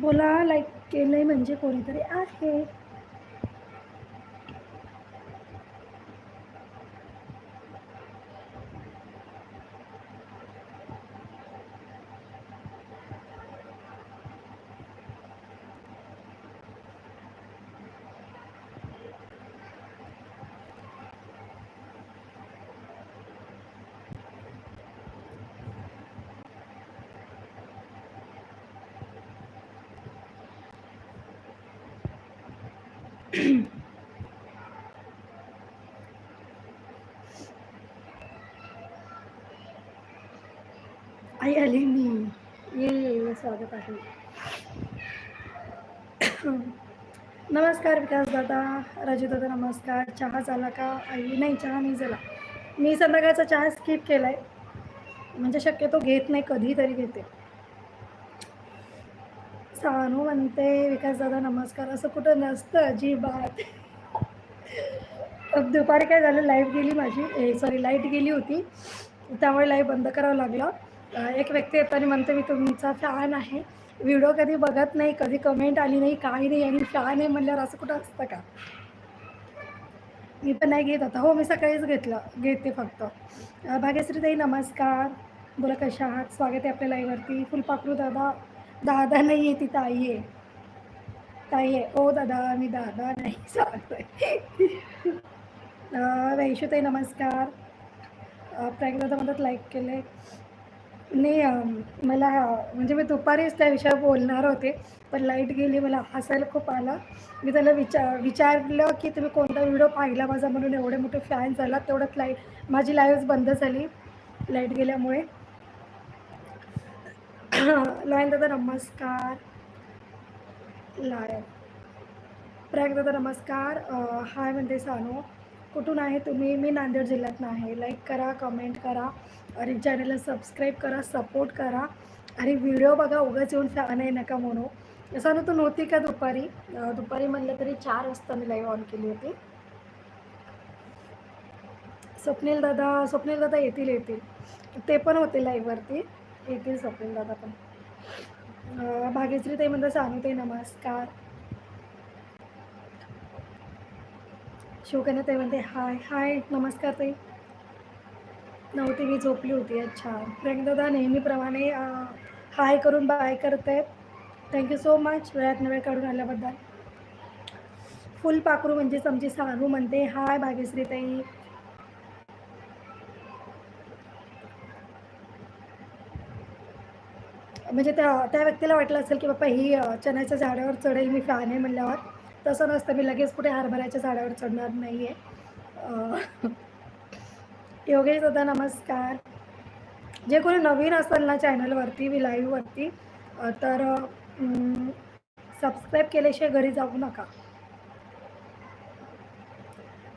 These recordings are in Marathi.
बोला लाईक केलं आहे म्हणजे कोणीतरी आहे. आई आली मी. ये स्वागत आहे नमस्कार विकास दादा राजू दादा नमस्कार. चहा झाला का? आई नाही चहा नाही झाला. मी संध्याकाळचा चहा स्किप केला आहे म्हणजे शक्यतो घेत नाही कधीतरी घेते. सानू म्हणते विकास दादा नमस्कार. असं कुठं नसतं अजिबात. अब दुपारी काय झालं लाइट गेली माझी. सॉरी लाइट गेली होती. त्यामुळे लाइट बंद करावं लागलं. एक व्यक्ती येताना म्हणते मी तुमचा फॅन आहे. व्हिडिओ कधी बघत नाही कधी कमेंट आली नाही काही नाही. आणि फॅन आहे म्हणल्यावर असं कुठं असतं का? मी पण नाही घेत आता. हो मी सकाळीच घेतलं. घेते फक्त. भाग्यश्रीताई नमस्कार. बोला कशा आहात? स्वागत आहे आपल्या लाईव्हवरती फुलपाखरू दादा दादा नाही आहे ती ताई आहे ताई आहे ओ दादा मी दादा नाही सांगतोय वैशुताई नमस्कार। प्रॅगदादा म्हणतात लाईक केले। नाही मला म्हणजे मी दुपारीच त्या विषयावर बोलणार होते पण लाइट गेली मला हसायला खूप आला. मी त्याला विचार विचारलं की तुम्ही कोणता व्हिडिओ पाहिला माझा? म्हणून एवढे मोठे फॅन झाला तेवढंच लाइट माझी लाईव्हच बंद झाली. लाइट गेल्यामुळे. लॉयन दादा नमस्कार. लायन. प्रयाग दादा नमस्कार. हाय म्हणते सानू. कुठून आहे तुम्ही? मी नांदेड जिल्ह्यातनं आहे. लाईक करा कमेंट करा. आणि चॅनलला सबस्क्राईब करा सपोर्ट करा. आणि व्हिडिओ बघा उगाच येऊन फॅन आहे नका म्हणू. सानू तू नव्हती का दुपारी? दुपारी म्हणलं तरी चार वाजता मी लाईव्ह ऑन केली होती. स्वप्नील दादा स्वप्नील दादा येतील येतील. ते पण होते लाईव्हवरती येतील स्वप्नील दादा पण. भाग्यश्री ताई म्हणतात सानू ताई नमस्कार. शिवकन्या ताई म्हणते हाय हाय नमस्कार ताई. नव्हती मी झोपली होती. अच्छा. दादा नेहमीप्रमाणे हाय करून बाय करतायत. थँक्यू सो मच वेळात वेळ काढून आल्याबद्दल फुल पाखरू म्हणजे आमची सानू म्हणते हाय भाग्यश्री ताई. म्हणजे त्या त्या व्यक्तीला वाटलं असेल की बाबा ही चण्याच्या झाडावर चढेल मी फॅन आहे म्हणल्यावर. तसं नसतं मी लगेच कुठे हरभऱ्याच्या झाडावर चढणार नाही आहे योगेश दादा नमस्कार. जे कोणी नवीन असेल ना चॅनलवरती मी लाईव्हवरती तर सबस्क्राईब केल्याशिवाय घरी जाऊ नका.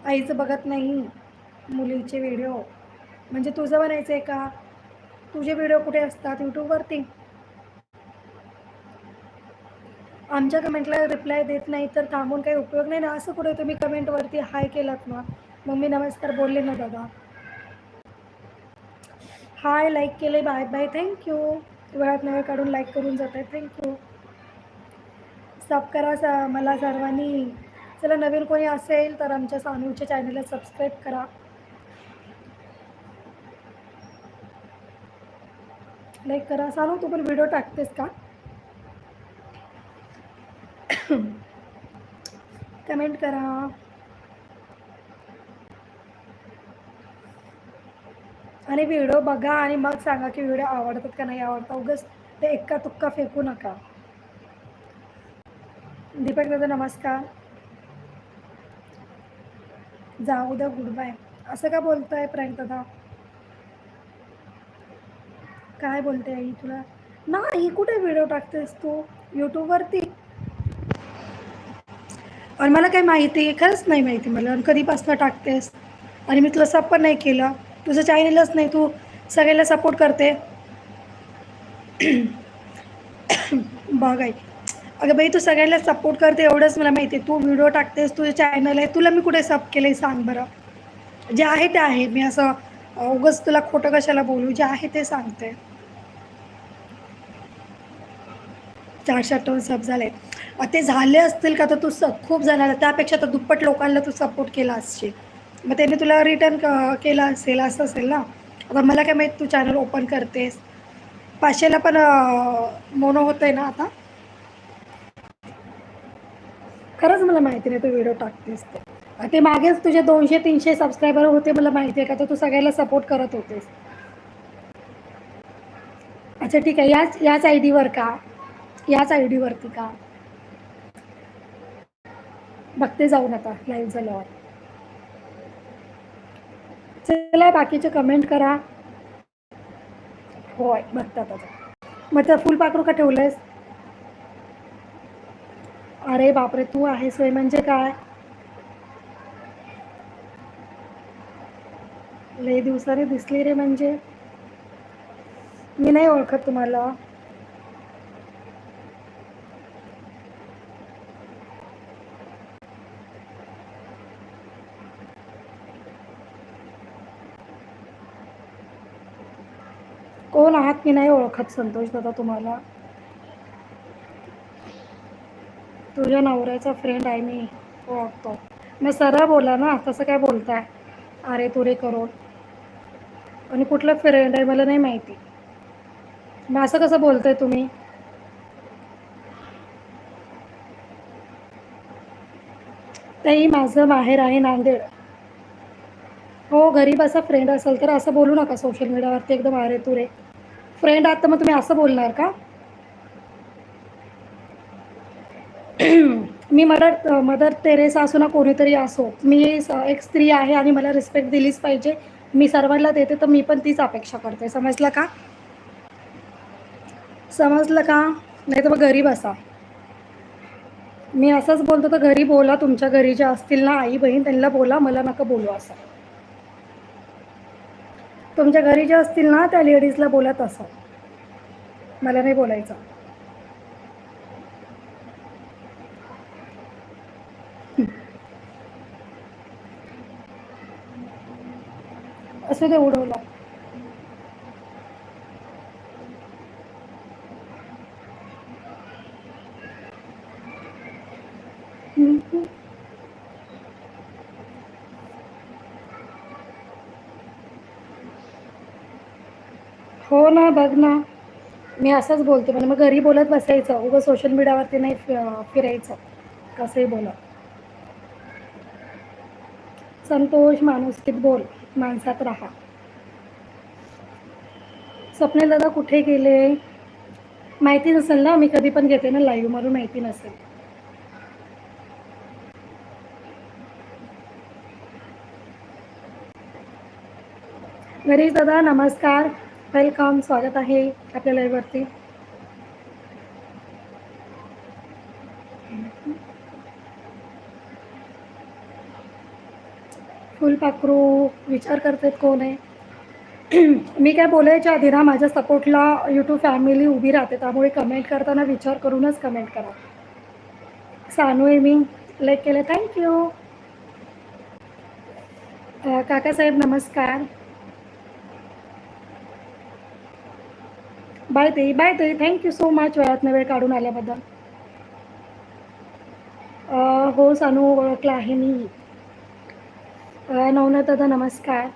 आईचं बघत नाही मुलीचे व्हिडिओ म्हणजे तुझं बनायचं आहे का? तुझे व्हिडिओ कुठे असतात? यूट्यूबवरती आमच्या कमेंटला रिप्लाय देत नाही तर थांबून काही उपयोग नाही ना? असं कुठे तुम्ही कमेंटवरती हाय केलात ना? मग मी नमस्कार बोलले ना दादा? हाय लाईक केले बाय बाय थँक्यू वेळात वेळ काढून लाईक करून जात आहे थँक्यू सब करा स मला सर्वांनी. चला नवीन कोणी असेल तर आमच्या सानूच्या चॅनलला सबस्क्राईब करा. लाईक करा. सानू तू पण व्हिडिओ टाकतेस का? कमेंट करा. आणि व्हिडिओ बघा आणि मग सांगा की व्हिडिओ आवडतात का नाही आवडतात. उगच ते एक्का तुक्का फेकू नका. दीपक दादा नमस्कार. जाऊ द्या गुड बाय. असं का बोलतोय प्रियंक दादा? काय बोलते आई तुला? नाही कुठे व्हिडिओ टाकतेस तू? यूट्यूबवरती आणि मला काही माहिती आहे खरंच नाही माहिती मला. आणि कधीपासनं टाकतेस? आणि मी तुला सब पण नाही केलं. तुझं चायनीलच नाही तू सगळ्याला सपोर्ट करते. बघ आहे अगं बाई तू सगळ्यांना सपोर्ट करते एवढंच मला माहिती आहे. तू व्हिडिओ टाकतेस तुझं चॅनल आहे. तुला मी कुठे सब केलं आहे सांग बरं. जे आहे ते आहे. मी असं उगंच उगाच तुला खोटं कशाला बोलू? जे आहे ते सांगते. चारशे अठ्ठावन्न सब झाले ते झाले असतील का तर तू स खूप जणांना त्यापेक्षा तर दुप्पट लोकांना तू सपोर्ट केला असशील. मग त्यांनी तुला रिटर्न क केलं असेल असं असेल ना? आता मला काय माहीत तू चॅनल ओपन करतेस. पाचशेला पण मोनो होतं आहे ना आता? खरंच मला माहिती नाही तू व्हिडिओ टाकतेस ते. ते मागेच तुझे दोनशे तीनशे सबस्क्रायबर होते मला माहिती आहे का? तर तू सगळ्याला सपोर्ट करत होतेस. अच्छा ठीक आहे. याच याच आय डीवर का? याच आय डीवरती का? बघते जाऊन आता लाईव्ह झाल्यावर. चला बाकीचे कमेंट करा. होय बघतात आता. मग तर फुलपाखरू का ठेवलंयस? अरे बापरे तू आहेस सोय म्हणजे काय? लय दिवसाने दिसली रे म्हणजे. मी नाही ओळखत तुम्हाला. कोण आहात मी नाही ओळखत संतोष दादा तुम्हाला? तुझ्या नवऱ्याचा फ्रेंड आहे मी ओळखतो. मग सरळ बोला ना तसं काय बोलताय? अरे तुरे करून आणि कुठलं फ्रेंड आहे मला नाही माहिती. मग असं कसं बोलताय तुम्ही? ताई माझं माहेर आहे नांदेड. हो गरीब असा फ्रेंड असेल तर असं बोलू नका सोशल मीडियावरती एकदम अरे तुरे फ्रेंड आहात तर मग तुम्ही असं बोलणार का? मी मदर मदर तेरेसा असो ना कोणीतरी असो मी एक स्त्री आहे आणि मला रिस्पेक्ट दिलीच पाहिजे. मी सर्वांना देते तर मी पण तीच अपेक्षा करते. समजलं का? समजलं का? नाही तर मग गरीब असा मी असंच बोलतो तर घरी बोला. तुमच्या घरी ज्या असतील ना आई बहीण त्यांना बोला. मला नका बोलू असं. तुमच्या घरी ज्या असतील ना त्या लेडीजला बोला तसं. मला नाही बोलायचं. असं ते उडवलं. हो ना बघ ना. मी असंच बोलते म्हणजे मग घरी बोलत बसायचं. उगं सोशल मीडियावरती नाही फिरायचं. कसंही बोला. संतोष माणुसकीत बोल. माणसात राहा. स्वप्ने दादा कुठे गेले? माहिती नसेल ना? मी कधी पण घेते ना लाईव्ह म्हणून माहिती नसेल. घरी दादा नमस्कार. वेलकम स्वागत आहे आपल्या लाईव्हवरती फुलपाखरू विचार करतात कोण आहे? मी काय बोलायच्या आधी ना माझ्या सपोर्टला यूट्यूब फॅमिली उभी राहते त्यामुळे कमेंट करताना विचार करूनच कमेंट करा. सानू आहे मी. लाईक केलं थँक्यू काकासाहेब नमस्कार. बाय ताई बाय ताई. थँक्यू सो मच वेळातनं वेळ काढून आल्याबद्दल. हो सानू ओळखला आहे मी. अ, नवनाथ दादा नमस्कार.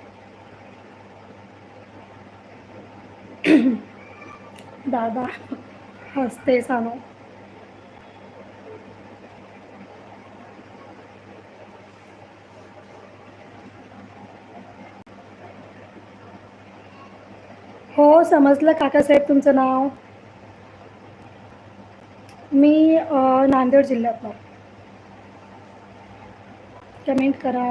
दादा हसते सानू हो समजलं काकासाहेब तुमचं नाव? मी नांदेड जिल्ह्यातनं. कमेंट करा.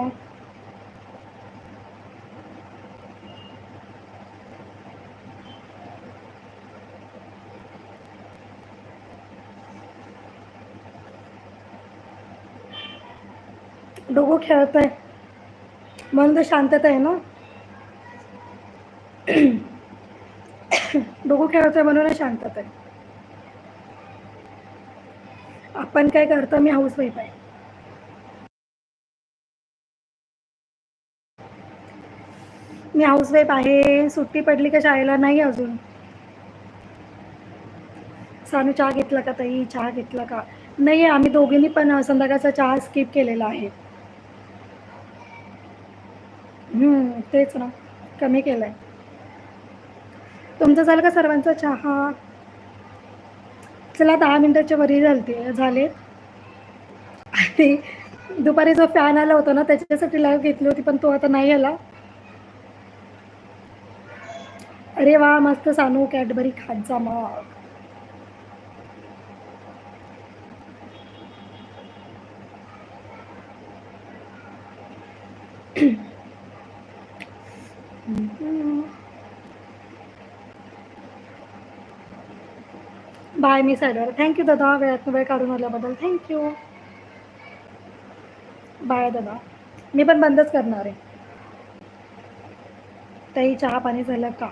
डोगो खेळत आहे मन तर शांतता आहे ना? खेळतोय म्हणून शांतता आहे. आपण काय करतो मी हाऊसवाईफ आहे. मी हाऊसवाईफ आहे सुट्टी पडली का शाळेला? नाही अजून. सानू चहा घेतला का ताई? चहा घेतला का? नाही आम्ही दोघींनी पण संध्याकाळचा चहा स्किप केलेला आहे. हम्म, तेच ना. कमी केलाय. तुमचं झालं का सर्वांचा चहा? चला दहा मिनटाच्या वरी झालते झाले. आणि दुपारी जो फॅन आला होता ना त्याच्यासाठी लाईव्ह घेतली होती पण तो आता नाही आला. अरे वा मस्त सानू कॅडबरी खात जा मग. बाय मी साईडवर. थँक्यू दादा. वेळात वेळ काढून आल्याबद्दल. थँक्यू बाय दादा. मी पण बंदच करणार आहे. ताई चहा पाणी झालं का?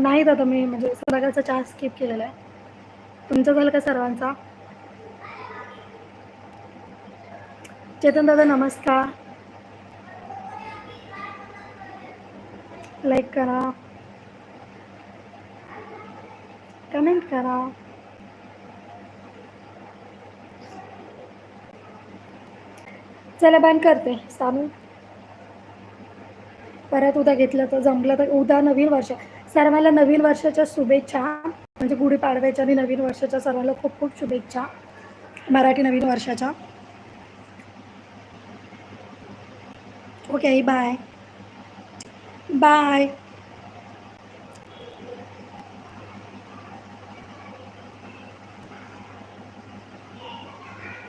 नाही दादा. मी म्हणजे संध्याकाळचा चहा स्किप केलेला आहे. तुमचं झालं का सर्वांचा? चेतन दादा नमस्कार. लाईक करा. कमेंट करा. चला बॅन करते. सानू. परत उद्या घेतलं तर जमलं तर उद्या नवीन वर्ष. सर्वांना नवीन वर्षाच्या शुभेच्छा. म्हणजे गुढीपाडव्याच्या आणि नवीन वर्षाच्या सर्वांना खूप खूप शुभेच्छा. मराठी नवीन वर्षाच्या. Okay bye bye